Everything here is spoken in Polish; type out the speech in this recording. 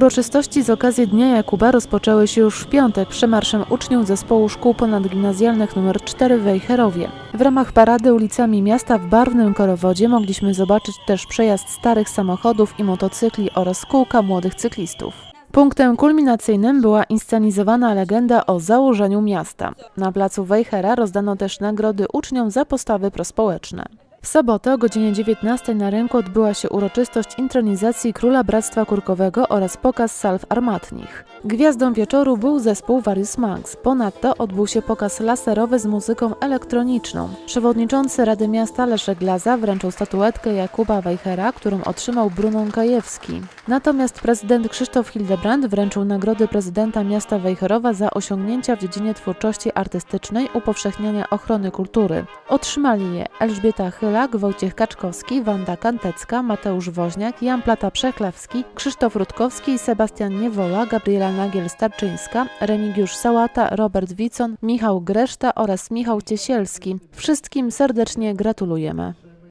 Uroczystości z okazji Dnia Jakuba rozpoczęły się już w piątek przemarszem uczniów zespołu szkół ponadgimnazjalnych nr 4 w Wejherowie. W ramach parady ulicami miasta w barwnym korowodzie mogliśmy zobaczyć też przejazd starych samochodów i motocykli oraz kółka młodych cyklistów. Punktem kulminacyjnym była inscenizowana legenda o założeniu miasta. Na placu Wejhera rozdano też nagrody uczniom za postawy prospołeczne. W sobotę o godzinie 19 na rynku odbyła się uroczystość intronizacji Króla Bractwa Kurkowego oraz pokaz salw armatnich. Gwiazdą wieczoru był zespół Various Max. Ponadto odbył się pokaz laserowy z muzyką elektroniczną. Przewodniczący Rady Miasta Leszek Glaza wręczył statuetkę Jakuba Wejhera, którą otrzymał Brunon Kajewski. Natomiast prezydent Krzysztof Hildebrand wręczył nagrody prezydenta miasta Wejherowa za osiągnięcia w dziedzinie twórczości artystycznej upowszechniania ochrony kultury. Otrzymali je Elżbieta Chylak, Wojciech Kaczkowski, Wanda Kantecka, Mateusz Woźniak, Jan Plata Przechlawski, Krzysztof Rutkowski, Sebastian Niewola, Gabriela Nagiel-Starczyńska, Remigiusz Sałata, Robert Wicon, Michał Greszta oraz Michał Ciesielski. Wszystkim serdecznie gratulujemy.